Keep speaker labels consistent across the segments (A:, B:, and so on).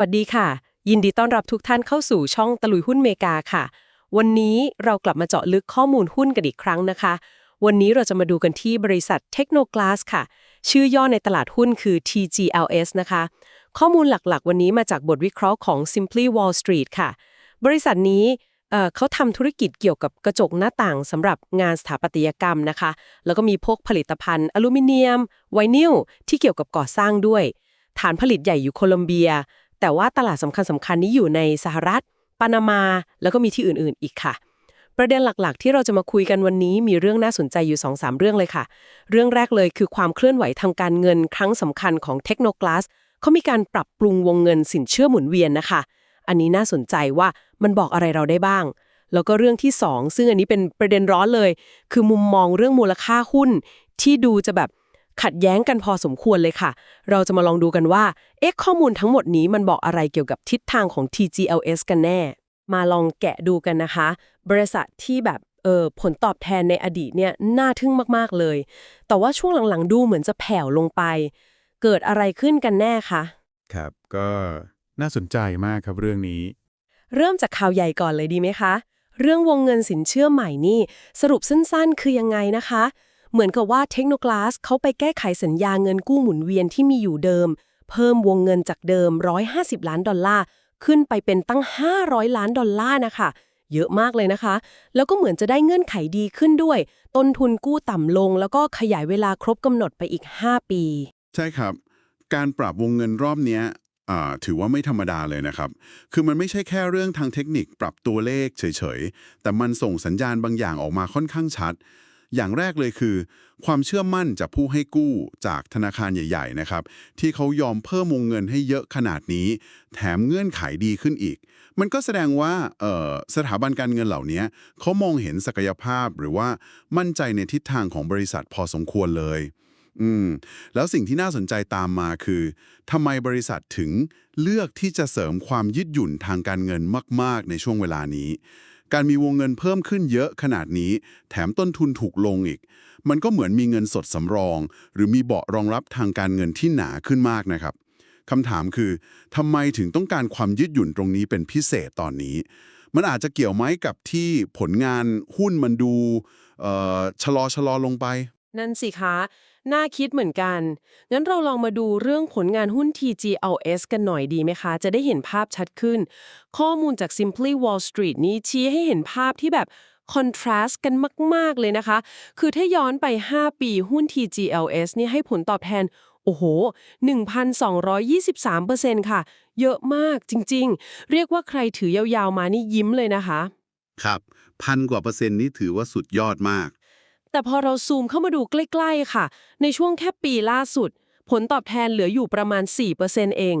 A: วัสดีค่ะ ยินดีต้อนรับทุกท่านเข้าสู่ช่องตะลุยหุ้นเมกาค่ะ วันนี้เรากลับมาเจาะลึกข้อมูลหุ้นกันอีกครั้งนะคะ วันนี้เราจะมาดูกันที่บริษัท Technoglass ค่ะ ชื่อย่อในตลาดหุ้นคือ TGLS นะคะ ข้อมูลหลักๆ วันนี้มาจากบทวิเคราะห์ของ Simply Wall Street ค่ะ บริษัทนี้เอ่อเขาทำธุรกิจเกี่ยวกับกระจกหน้าต่างสำหรับงานสถาปัตยกรรมนะคะ แล้วก็มีพวกผลิตภัณฑ์ อลูมิเนียม ไวนิลที่เกี่ยวกับก่อสร้างด้วย ฐานผลิตใหญ่อยู่โคลอมเบีย แต่ว่าตลาดสำคัญสำคัญนี้อยู่ในสหรัฐ ปานามา แล้วก็มีที่อื่นๆอีกค่ะ ประเด็นหลักๆ ที่เราจะมาคุยกันวันนี้มีเรื่องน่าสนใจอยู่ 2-3 เรื่องเลยค่ะ เรื่องแรกเลยคือความเคลื่อนไหวทางการเงินครั้งสำคัญของเทคโนกลาสเขามีการปรับปรุงวงเงินสินเชื่อหมุนเวียนนะคะ อันนี้น่าสนใจว่ามันบอกอะไรเราได้บ้าง แล้วก็เรื่องที่ 2 ซึ่งอันนี้เป็นประเด็นร้อนเลย คือมุมมองเรื่องมูลค่าหุ้น ที่ดูจะแบบ ขัดแย้งกันพอสมควรเลยค่ะ เราจะมาลองดูกันว่า เอ๊ะข้อมูลทั้งหมดนี้มันบอกอะไรเกี่ยวกับทิศทางของ TGLS กันแน่ มาลองแกะดูกันนะคะ บริษัทที่แบบเออผลตอบแทนในอดีตเนี่ยน่าทึ่งมากๆเลย แต่ว่าช่วงหลังๆดูเหมือนจะแผ่วลงไป เกิดอะไรขึ้นกันแน่คะ
B: ครับก็น่าสนใจมากครับเรื่องนี้
A: เริ่มจากข่าวใหญ่ก่อนเลยดีไหมคะ เรื่องวงเงินสินเชื่อใหม่นี่ สรุปสั้นๆ คือยังไงนะคะ เหมือนกับว่าเทคโนกลาสเขาไปแก้ไขสัญญาเงินกู้หมุนเวียนที่มีอยู่เดิม เพิ่มวงเงินจากเดิม 150 ล้านดอลลาร์ ขึ้นไปเป็นตั้ง 500 ล้านดอลลาร์นะคะ เยอะมากเลยนะคะ แล้วก็เหมือนจะได้เงื่อนไขดีขึ้นด้วย ต้นทุนกู้ต่ำลง แล้วก็ขยายเวลาครบกำหนดไปอีก 5 ปี
B: ใช่ครับ การปรับวงเงินรอบนี้ถือว่าไม่ธรรมดาเลยนะครับ คือมันไม่ใช่แค่เรื่องทางเทคนิคปรับตัวเลขเฉยๆ แต่มันส่งสัญญาณบางอย่างออกมาค่อนข้างชัด อย่างแรกเลยคือ ความเชื่อมั่นจากผู้ให้กู้จากธนาคารใหญ่ ๆ นะครับ ที่เขายอมเพิ่มวงเงินให้เยอะขนาดนี้ แถมเงื่อนไขดีขึ้นอีก มันก็แสดงว่าสถาบันการเงินเหล่านี้เขามองเห็นศักยภาพหรือว่ามั่นใจในทิศทางของบริษัทพอสมควรเลย อืม แล้วสิ่งที่น่าสนใจตามมาคือทำไมบริษัทถึงเลือกที่จะเสริมความยืดหยุ่นทางการเงินมาก ๆ ในช่วงเวลานี้ การมีวงเงินเพิ่มขึ้นเยอะขนาดนี้ แถมต้นทุนถูกลงอีก มันก็เหมือนมีเงินสดสำรอง หรือมีเบาะรองรับทางการเงินที่หนาขึ้นมากนะครับคำถามคือทำไมถึงต้องการความยืดหยุ่นตรงนี้เป็นพิเศษตอนนี้ มันอาจจะเกี่ยวไหมกับที่ผลงานหุ้นมันดูชะลอชะลอลงไป
A: นั่นสิคะ น่าคิดเหมือนกัน งั้นเราลองมาดูเรื่องผลงานหุ้น TGLS กันหน่อยดีไหมคะ จะได้เห็นภาพชัดขึ้น ข้อมูลจาก Simply Wall Street นี้ชี้ให้เห็นภาพที่แบบคอนทราสต์กันมาก ๆ เลยนะคะ คือถ้าย้อนไป 5 ปีหุ้น TGLS นี่ให้ผลตอบแทน โอ้โห 1,223%ค่ะ เยอะมากจริง ๆ เรียกว่าใครถือยาว ๆ มานี่ยิ้มเลยนะคะ
C: ครับ พันกว่าเปอร์เซ็นต์นี้ถือว่าสุดยอดมาก
A: แต่พอเราซูมเข้ามาดูใกล้ๆค่ะ ในช่วงแค่ปีล่าสุด ผลตอบแทนเหลืออยู่ประมาณ 4%เอง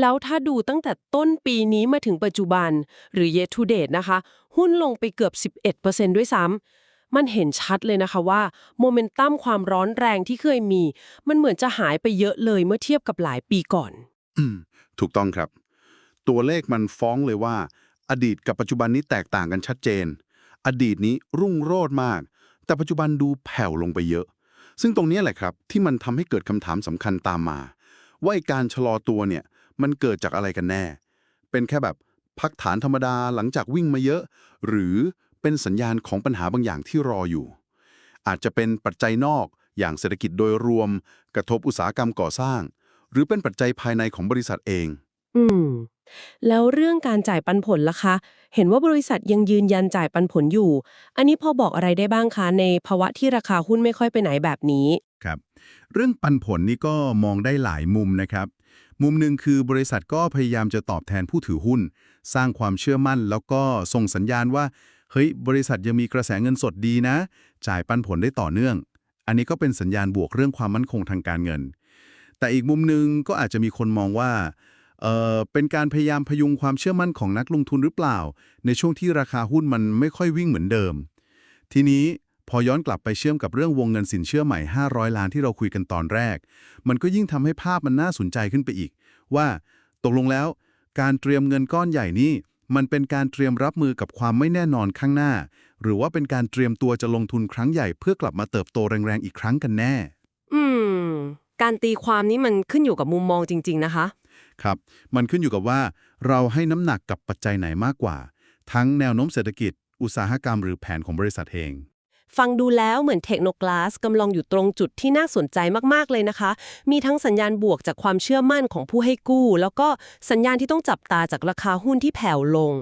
A: แล้วถ้าดูตั้งแต่ต้นปีนี้มาถึงปัจจุบัน หรือ year to date นะคะ หุ้นลงไปเกือบ 11%ด้วยซ้ำมันเห็นชัดเลยนะคะว่าโมเมนตัมความร้อนแรงที่เคยมี มันเหมือนจะหายไปเยอะเลยเมื่อเทียบกับหลายปีก่อน
C: อืม ถูกต้องครับ ตัวเลขมันฟ้องเลยว่า อดีตกับปัจจุบันนี้แตกต่างกันชัดเจน อดีตนี้รุ่งโรจน์มาก แต่ปัจจุบันดูแผ่วลงไปเยอะ ซึ่งตรงนี้แหละครับที่มันทำให้เกิดคำถามสำคัญตามมา ว่าการชะลอตัวเนี่ยมันเกิดจากอะไรกันแน่ เป็นแค่แบบพักฐานธรรมดาหลังจากวิ่งมาเยอะ หรือเป็นสัญญาณของปัญหาบางอย่างที่รออยู่ อาจจะเป็นปัจจัยนอกอย่างเศรษฐกิจโดยรวม กระทบอุตสาหกรรมก่อสร้าง หรือเป็นปัจจัยภายในของบริษัทเอง
A: อืม แล้วเรื่องการจ่ายปันผลล่ะคะ เห็นว่าบริษัทยังยืนยันจ่ายปันผลอยู่ อันนี้พอบอกอะไรได้บ้างคะ ในภาวะที่ราคาหุ้นไม่ค่อยไปไหนแบบนี้
B: ครับ เรื่องปันผลนี่ก็มองได้หลายมุมนะครับ มุมหนึ่งคือบริษัทก็พยายามจะตอบแทนผู้ถือหุ้น สร้างความเชื่อมั่น แล้วก็ส่งสัญญาณว่า เฮ้ย บริษัทยังมีกระแสเงินสดดีนะ จ่ายปันผลได้ต่อเนื่อง อันนี้ก็เป็นสัญญาณบวกเรื่องความมั่นคงทางการเงิน แต่อีกมุมหนึ่งก็อาจจะมีคนมองว่า เอ่อเป็นการพยายามพยุงความเชื่อมั่นของนักลงทุนหรือเปล่า ในช่วงที่ราคาหุ้นมันไม่ค่อยวิ่งเหมือนเดิม ทีนี้พอย้อนกลับไปเชื่อมกับเรื่องวงเงินสินเชื่อใหม่ 500 ล้านที่เราคุยกันตอนแรก มันก็ยิ่งทำให้ภาพมันน่าสนใจขึ้นไปอีก ว่าตกลงแล้ว การเตรียมเงินก้อนใหญ่นี้ มันเป็นการเตรียมรับมือกับความไม่แน่นอนข้างหน้า หรือว่าเป็นการเตรียมตัวจะลงทุนครั้งใหญ่เพื่อกลับมาเติบโตแรงๆอีกครั้งกันแน่
A: อืม การตีความนี้มันขึ้นอยู่กับมุมมองจริง ๆ นะคะ
B: ครับ มันขึ้นอยู่กับว่า เราให้น้ำหนักกับปัจจัยไหนมากกว่า ทั้งแนวโน้มเศรษฐกิจ อุตสาหกรรมหรือแผนของบริษัทเอง
A: ฟังดูแล้วเหมือนเทคโน g ล a s กำลังอยู่ตรงจุดที่น่าสนใจมาก ๆ เลยนะคะ มีทั้งสัญญาณบวกจากความเชื่อมั่นของผู้ให้กู้ แล้วก็สัญญาณที่ต้องจับตาจากราคาหุ้นที่แผ่วลง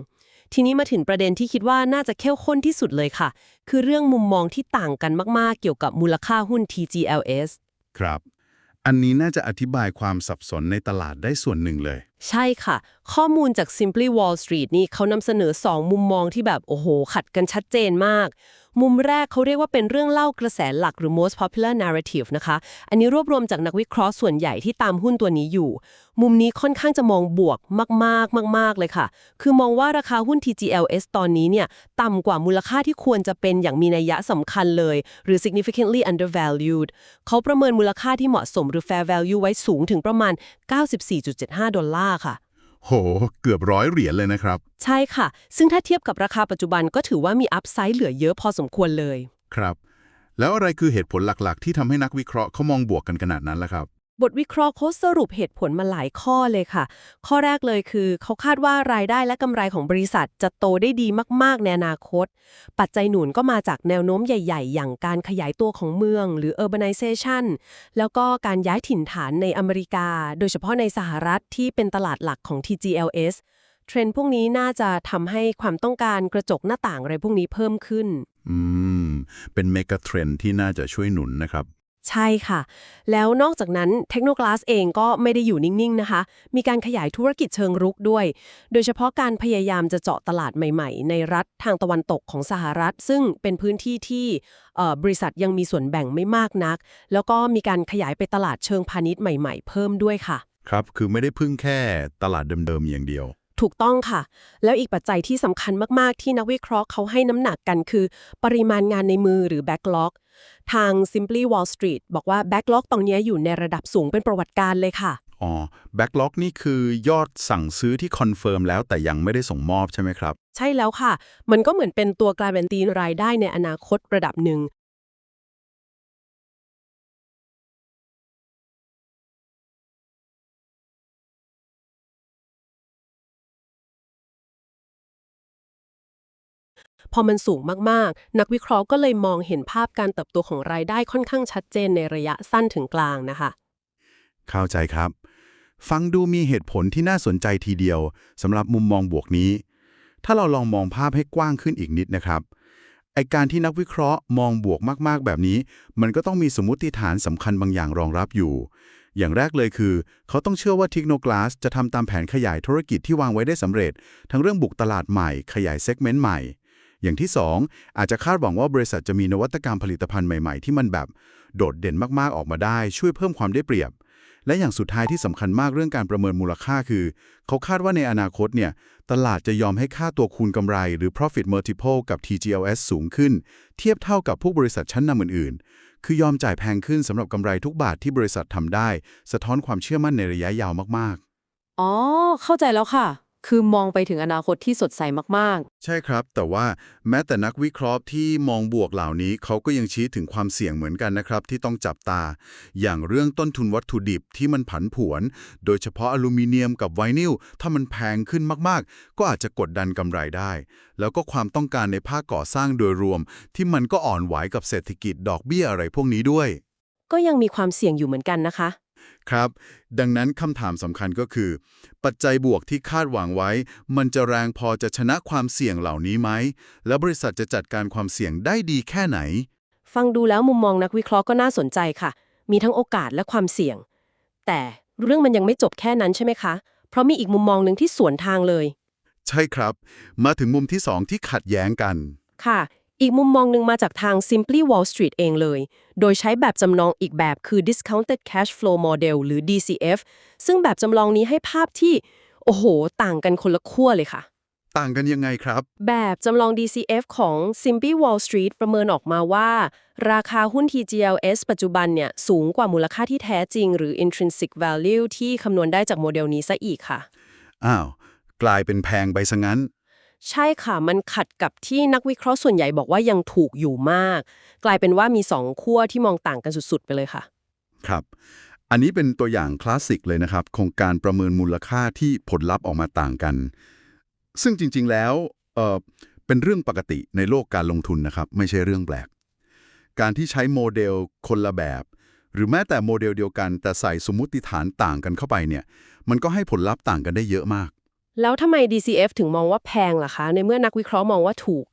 A: ทีนี้มาถึงประเด็นที่คิดว่าน่าจะเข้มข้นที่สุดเลยค่ะ คือเรื่องมุมมองที่ต่างกันมาก ๆ เกี่ยวกับมูลค่าหุ้น TGLS
B: ครับ อันนี้น่าจะอธิบายความสับสนในตลาดได้ส่วนหนึ่งเลย
A: ใช่ค่ะ ข้อมูลจาก Simply Wall Street นี่เขานำเสนอ 2 มุมมองที่แบบ โอ้โห ขัดกันชัดเจนมาก มุมแรกเขาเรียกว่าเป็นเรื่องเล่ากระแสหลักหรือ most popular narrative นะคะ อันนี้รวบรวมจากนักวิเคราะห์ส่วนใหญ่ที่ตามหุ้นตัวนี้อยู่ มุมนี้ค่อนข้างจะมองบวกมากๆมาก ๆ เลยค่ะ คือมองว่าราคาหุ้น TGLS ตอนนี้เนี่ยต่ำกว่ามูลค่าที่ควรจะเป็นอย่างมีนัยยะสำคัญเลย หรือ significantly undervalued เขาประเมินมูลค่าที่เหมาะสมหรือ fair value ไว้สูงถึงประมาณ 94.75 ดอลลาร์ค่ะ
B: โห เกือบร้อยเหรียญเลยนะครับ
A: ใช่ค่ะ ซึ่งถ้าเทียบกับราคาปัจจุบันก็ถือว่ามีอัพไซด์เหลือเยอะพอสมควรเลย
B: ครับ แล้วอะไรคือเหตุผลหลักๆ ที่ทำให้นักวิเคราะห์เขามองบวกกันขนาดนั้นล่ะครับ
A: บทวิเคราะห์เขาสรุปเหตุผลมาหลายข้อเลยค่ะ ข้อแรกเลยคือ เขาคาดว่ารายได้และกำไรของบริษัทจะโตได้ดีมาก ๆ ในอนาคต ปัจจัยหนุนก็มาจากแนวโน้มใหญ่ ๆ อย่างการขยายตัวของเมือง หรือ urbanization แล้วก็การย้ายถิ่นฐานในอเมริกา โดยเฉพาะในสหรัฐที่เป็นตลาดหลักของ TGLS เทรนด์พวกนี้น่าจะทำให้ความต้องการกระจกหน้าต่างอะไรพวกนี้เพิ่มขึ้น
B: อืม เป็นเมกะเทรนที่น่าจะช่วยหนุนนะครับ
A: ใช่ค่ะ แล้วนอกจากนั้นเทคโนโลยีเองก็ไม่ได้อยู่นิ่ง ๆ นะคะ มีการขยายธุรกิจเชิงรุกด้วย โดยเฉพาะการพยายามจะเจาะตลาดใหม่ ๆ ในรัฐทางตะวันตกของสหรัฐ ซึ่งเป็นพื้นที่ที่เอ่อบริษัทยังมีส่วนแบ่งไม่มากนัก แล้วก็มีการขยายไปตลาดเชิงพาณิชย์ใหม่ ๆ เพิ่มด้วยค่ะ
B: ครับ คือไม่ได้พึ่งแค่ตลาดเดิม ๆ อย่างเดียว
A: ถูกต้องค่ะ แล้วอีกปัจจัยที่สำคัญมาก ๆ ที่นักวิเคราะห์เขาให้น้ำหนักกันคือ ปริมาณงานในมือหรือ backlog ทาง Simply Wall Street บอกว่า backlog ตรงเนี้ยอยู่ในระดับสูงเป็นประวัติการณ์เลยค่ะ
B: อ๋อแบ็กล็อกนี่คือยอดสั่งซื้อที่คอนเฟิร์มแล้วแต่ยังไม่ได้ส่งมอบใช่ไหมครับ
A: ใช่แล้วค่ะ มันก็เหมือนเป็นตัวการันตีรายได้ในอนาคตระดับหนึ่ง พอมันสูงมากๆ นักวิเคราะห์ก็เลยมองเห็นภาพการเติบโตของรายได้ค่อนข้างชัดเจนในระยะสั้นถึงกลางนะคะ
B: เข้าใจครับ ฟังดูมีเหตุผลที่น่าสนใจทีเดียวสำหรับมุมมองบวกนี้ ถ้าเราลองมองภาพให้กว้างขึ้นอีกนิดนะครับไอการที่นักวิเคราะห์มองบวกมากๆ แบบนี้ มันก็ต้องมีสมมติฐานสำคัญบางอย่างรองรับอยู่ อย่างแรกเลยคือ เขาต้องเชื่อว่าเทคโนกลาสจะทำตามแผนขยายธุรกิจที่วางไว้ได้สำเร็จ ทั้งเรื่องบุกตลาดใหม่ ขยายเซกเมนต์ใหม่ อย่างที่ 2 อาจจะคาดหวังว่าบริษัทจะมีนวัตกรรมผลิตภัณฑ์ใหม่ๆ ที่มันแบบโดดเด่นมากๆออกมาได้ ช่วยเพิ่มความได้เปรียบ และอย่างสุดท้ายที่สำคัญมากเรื่องการประเมินมูลค่าคือ เขาคาดว่าในอนาคตเนี่ยตลาดจะยอมให้ค่าตัวคูณกำไรหรือ profit multiple กับ TGLS สูงขึ้น เทียบเท่ากับพวกบริษัทชั้นนำอื่นๆ คือยอมจ่ายแพงขึ้นสำหรับกำไรทุกบาทที่บริษัททำได้ สะท้อนความเชื่อมั่นในระยะยาวมากๆ
D: อ๋อเข้าใจแล้วค่ะ คือมองไปถึงอนาคตที่สดใสมาก
B: ๆ ใช่ครับ แต่ว่าแม้แต่นักวิเคราะห์ที่มองบวกเหล่านี้เขาก็ยังชี้ถึงความเสี่ยงเหมือนกันนะครับ ที่ต้องจับตา อย่างเรื่องต้นทุนวัตถุดิบที่มันผันผวน โดยเฉพาะอลูมิเนียมกับไวนิลถ้ามันแพงขึ้นมากๆ ก็อาจจะกดดันกำไรได้ แล้วก็ความต้องการในภาคก่อสร้างโดยรวม ที่มันก็อ่อนไหวกับเศรษฐกิจดอกเบี้ยอะไรพวกนี้ด้วย
A: ก็ยังมีความเสี่ยงอยู่เหมือนกันนะคะ
B: ครับ ดังนั้นคำถามสำคัญก็คือ ปัจจัยบวกที่คาดหวังไว้ มันจะแรงพอจะชนะความเสี่ยงเหล่านี้ไหม แล้วบริษัทจะจัดการความเสี่ยงได้ดีแค่ไหน
A: ฟังดูแล้วมุมมองนักวิเคราะห์ก็น่าสนใจค่ะ มีทั้งโอกาสและความเสี่ยง แต่เรื่องมันยังไม่จบแค่นั้นใช่ไหมคะ เพราะมีอีกมุมมองหนึ่งที่สวนทางเลย
B: ใช่ครับ มาถึงมุมที่สองที่ขัดแย้งกัน
A: ค่ะ อีกมุมมองหนึ่งมาจากทาง Simply Wall Street เองเลย โดยใช้แบบจำลองอีกแบบคือ Discounted Cash Flow Model หรือ DCF ซึ่งแบบจำลองนี้ให้ภาพที่ โอ้โห ต่างกันคนละขั้วเลยค่ะ
B: ต่างกันยังไงครับ
A: แบบจำลอง DCF ของ Simply Wall Street ประเมินออกมาว่า ราคาหุ้น TGLS ปัจจุบันเนี่ย สูงกว่ามูลค่าที่แท้จริง หรือ intrinsic value ที่คำนวณได้จากโมเดลนี้ซะอีกค่ะ
B: อ้าว กลายเป็นแพงไปซะงั้น
A: ใช่ค่ะ มันขัดกับที่นักวิเคราะห์ส่วนใหญ่บอกว่ายังถูกอยู่มาก กลายเป็นว่ามีสองขั้วที่มองต่างกันสุด ๆ ไปเลยค่ะ
B: ครับ อันนี้เป็นตัวอย่างคลาสสิกเลยนะครับของการประเมินมูลค่าที่ผลลัพธ์ออกมาต่างกัน ซึ่งจริง ๆ แล้วเเป็นเรื่องปกติในโลกการลงทุนนะครับ ไม่ใช่เรื่องแปลก การที่ใช้โมเดลคนละแบบ หรือแม้แต่โมเดลเดียวกัน แต่ใส่สมมติฐานต่างกันเข้าไปเนี่ย มันก็ให้ผลลัพธ์ต่างกันได้เยอะมาก
A: แล้วทำไม DCF ถึงมองว่าแพงล่ะคะ ในเมื่อนักวิเคราะห์มองว่าถูก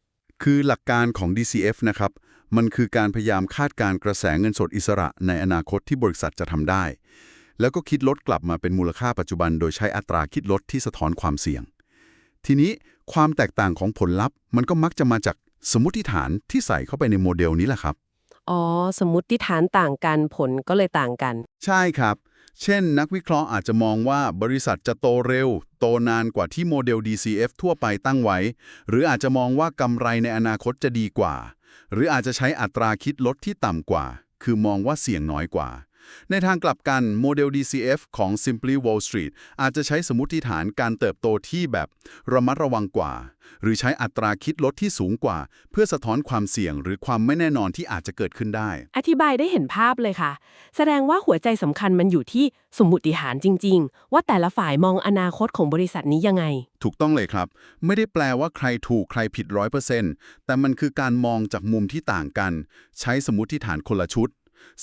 B: คือหลักการของ DCF นะครับ มันคือการพยายามคาดการณ์กระแสเงินสดอิสระในอนาคตที่บริษัทจะทำได้ แล้วก็คิดลดกลับมาเป็นมูลค่าปัจจุบัน โดยใช้อัตราคิดลดที่สะท้อนความเสี่ยง ทีนี้ความแตกต่างของผลลัพธ์ มันก็มักจะมาจากสมมติฐานที่ใส่เข้าไปในโมเดลนี้แหละครับ
A: อ๋อ สมมติฐานต่างกันผลก็เลยต่างกัน
B: ใช่ครับ เช่น นักวิเคราะห์อาจจะมองว่าบริษัทจะโตเร็ว โตนานกว่าที่โมเดล DCF ทั่วไปตั้งไว้ หรืออาจจะมองว่ากำไรในอนาคตจะดีกว่า หรืออาจจะใช้อัตราคิดลดที่ต่ำกว่า คือมองว่าเสี่ยงน้อยกว่า ในทางกลับกันโมเดล DCF ของ Simply Wall Street อาจจะใช้สมมติฐานการเติบโตที่แบบระมัดระวังกว่า หรือใช้อัตราคิดลดที่สูงกว่า เพื่อสะท้อนความเสี่ยงหรือความไม่แน่นอนที่อาจจะเกิดขึ้นได้
A: อธิบายได้เห็นภาพเลยค่ะ แสดงว่าหัวใจสำคัญมันอยู่ที่สมมติฐานจริง ๆ ว่าแต่ละฝ่ายมองอนาคตของบริษัทนี้ยังไง
B: ถูกต้องเลยครับ ไม่ได้แปลว่าใครถูกใครผิดร้อยเปอร์เซ็นต์แต่มันคือการมองจากมุมที่ต่างกัน ใช้สมมติฐานคนละชุด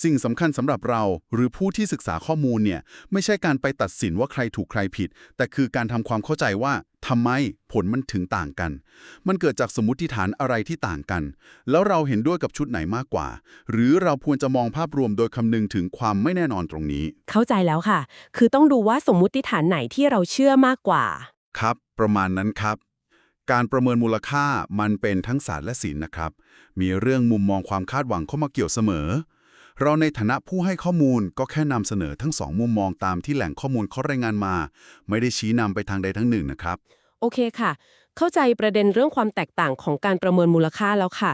B: สิ่งสำคัญสำหรับเราหรือผู้ที่ศึกษาข้อมูลเนี่ยไม่ใช่การไปตัดสินว่าใครถูกใครผิด แต่คือการทำความเข้าใจว่าทำไมผลมันถึงต่างกัน มันเกิดจากสมมติฐานอะไรที่ต่างกัน แล้วเราเห็นด้วยกับชุดไหนมากกว่า หรือเราควรจะมองภาพรวมโดยคำนึงถึงความไม่แน่นอนตรงนี้
A: เข้าใจแล้วค่ะ คือต้องดูว่าสมมุติฐานไหนที่เราเชื่อมากกว่า
B: ครับ ประมาณนั้นครับการประเมินมูลค่ามันเป็นทั้งศาสตร์และศิลป์นะครับ มีเรื่องมุมมองความคาดหวังเข้ามาเกี่ยวเสมอ เราในฐานะผู้ให้ข้อมูลก็แค่นำเสนอทั้งสองมุมมองตามที่แหล่งข้อมูลเขารายงานมา ไม่ได้ชี้นำไปทางใดทั้งหนึ่งนะครับ
A: โอเคค่ะ เข้าใจประเด็นเรื่องความแตกต่างของการประเมินมูลค่าแล้วค่ะ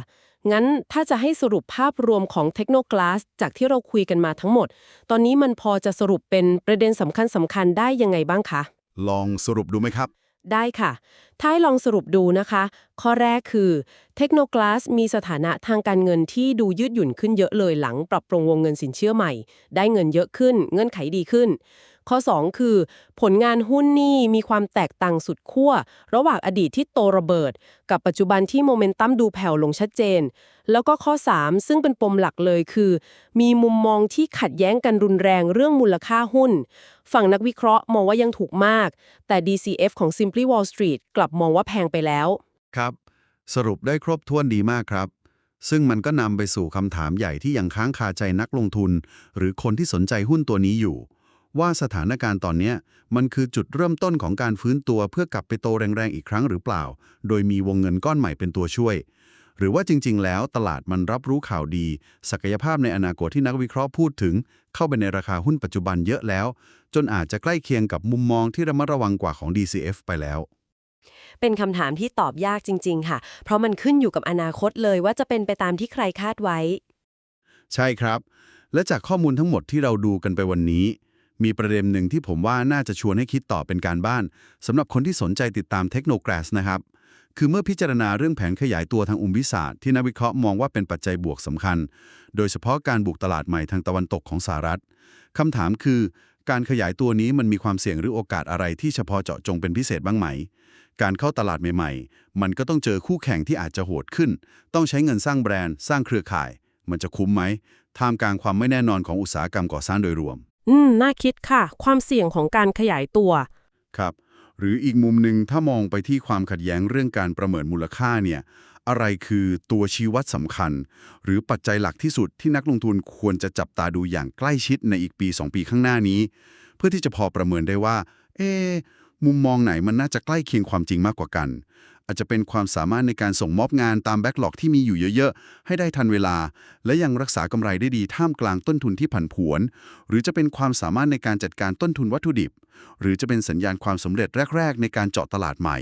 A: งั้นถ้าจะให้สรุปภาพรวมของเทคโน l a s s จากที่เราคุยกันมาทั้งหมด ตอนนี้มันพอจะสรุปเป็นประเด็นสำคัญสำคัญๆได้ยังไงบ้างคะ
B: ลองสรุปดูไหมครับ
A: ได้ค่ะ ท้ายลองสรุปดูนะคะ ข้อแรกคือเทคโนกลาสมีสถานะทางการเงินที่ดูยืดหยุ่นขึ้นเยอะเลยหลังปรับปรุงวงเงินสินเชื่อใหม่ ได้เงินเยอะขึ้น เงื่อนไขดีขึ้น ข้อ 2 คือ ผลงานหุ้นนี่มีความแตกต่างสุดขั้วระหว่างอดีตที่โตระเบิด กับปัจจุบันที่โมเมนตัมดูแผ่วลงชัดเจน แล้วก็ข้อ 3 ซึ่งเป็นปมหลักเลยคือ มีมุมมองที่ขัดแย้งกันรุนแรงเรื่องมูลค่าหุ้น ฝั่งนักวิเคราะห์มองว่ายังถูกมาก แต่ DCF ของ Simply Wall Street กลับมองว่าแพงไปแล้ว
B: ครับ สรุปได้ครบถ้วนดีมากครับซึ่งมันก็นำไปสู่คำถามใหญ่ที่ยังค้างคาใจนักลงทุน หรือคนที่สนใจหุ้นตัวนี้อยู่ ว่าสถานการณ์ตอนเนี้ยมันคือจุดเริ่มต้นของการฟื้นตัวเพื่อกลับไปโตแรงๆอีกครั้งหรือเปล่า โดยมีวงเงินก้อนใหม่เป็นตัวช่วย หรือว่าจริง ๆ แล้วตลาดมันรับรู้ข่าวดี ศักยภาพในอนาคตที่นักวิเคราะห์พูดถึง เข้าไปในราคาหุ้นปัจจุบันเยอะแล้ว จนอาจจะใกล้เคียงกับมุมมองที่ระมัดระวังกว่าของ DCF ไปแล้ว
A: เป็นคำถามที่ตอบยากจริง ๆ ค่ะ เพราะมันขึ้นอยู่กับอนาคตเลยว่าจะเป็นไปตามที่ใครคาดไว้
B: ใช่ครับ และจากข้อมูลทั้งหมดที่เราดูกันไปวันนี้ มีประเด็นหนึ่งที่ผมว่าน่าจะชวนให้คิดต่อเป็นการบ้านสำหรับคนที่สนใจติดตามเทคโนแกรสนะครับ คือเมื่อพิจารณาเรื่องแผนขยายตัวทางอุมวิศาสตร์ที่นักวิเคราะห์มองว่าเป็นปัจจัยบวกสำคัญ โดยเฉพาะการบุกตลาดใหม่ทางตะวันตกของสหรัฐคำถามคือ การขยายตัวนี้มันมีความเสี่ยงหรือโอกาสอะไรที่เฉพาะเจาะจงเป็นพิเศษบ้างไหม การเข้าตลาดใหม่ๆ มันก็ต้องเจอคู่แข่งที่อาจจะโหดขึ้น ต้องใช้เงินสร้างแบรนด์ สร้างเครือข่าย มันจะคุ้มไหมท่ามกลางความไม่แน่นอนของอุตสาหกรรมก่อสร้างโดยรวม
A: อืม น่าคิดค่ะ ความเสี่ยงของการขยายตัว
B: ครับ หรืออีกมุมหนึ่งถ้ามองไปที่ความขัดแย้งเรื่องการประเมินมูลค่าเนี่ย อะไรคือตัวชี้วัดสำคัญ หรือปัจจัยหลักที่สุดที่นักลงทุนควรจะจับตาดูอย่างใกล้ชิดในอีกปี 2 ปีข้างหน้านี้ เพื่อที่จะพอประเมินได้ว่า เอ๊มุมมองไหนมันน่าจะใกล้เคียงความจริงมากกว่ากัน อาจจะเป็นความสามารถในการส่งมอบงานตามแบ็กหลอกที่มีอยู่เยอะๆ ให้ได้ทันเวลา และยังรักษากำไรได้ดีท่ามกลางต้นทุนที่ผันผวน หรือจะเป็นความสามารถในการจัดการต้นทุนวัตถุดิบ หรือจะเป็นสัญญาณความสำเร็จแรก ๆ ในการเจาะตลาดใหม่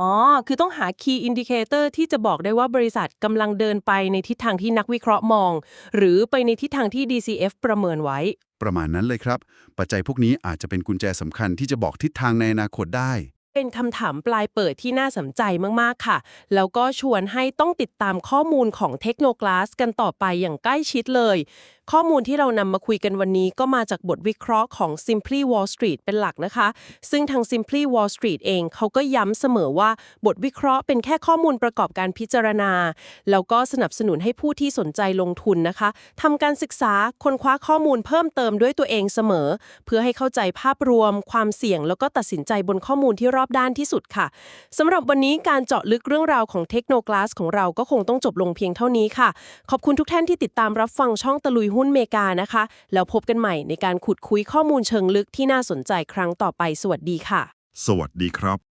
A: อ๋อ คือต้องหา Key Indicator ที่จะบอกได้ว่าบริษัทกำลังเดินไปในทิศทางที่นักวิเคราะห์มอง หรือไปในทิศทางที่ DCF ประเมินไว้
B: ประมาณนั้นเลยครับ ปัจจัยพวกนี้อาจจะเป็นกุญแจสำคัญที่จะบอกทิศทางในอนาคตได้
A: เป็นคำถามปลายเปิดที่น่าสนใจมากๆค่ะ แล้วก็ชวนให้ต้องติดตามข้อมูลของเทคโนกลาสกันต่อไปอย่างใกล้ชิดเลย ข้อมูลที่เรานำมาคุยกันวันนี้ก็มาจากบทวิเคราะห์ของ Simply Wall Street เป็นหลักนะคะ ซึ่งทาง Simply Wall Street เองเขาก็ย้ำเสมอว่าบทวิเคราะห์เป็นแค่ข้อมูลประกอบการพิจารณา แล้วก็สนับสนุนให้ผู้ที่สนใจลงทุนนะคะทำการศึกษาค้นคว้าข้อมูลเพิ่มเติมด้วยตัวเองเสมอ เพื่อให้เข้าใจภาพรวม ความเสี่ยง แล้วก็ตัดสินใจบนข้อมูลที่รอบด้านที่สุดค่ะสำหรับวันนี้การเจาะลึกเรื่องราวของเทคโนโลยีของเราก็คงต้องจบลงเพียงเท่านี้ค่ะ ขอบคุณทุกท่านที่ติดตามรับฟังช่องตะลุยหุ้นเมกานะคะ แล้วพบกันใหม่ในการขุดคุยข้อมูลเชิงลึกที่น่าสนใจครั้งต่อไป สวัสดีค่ะ
E: สวัสดีครับ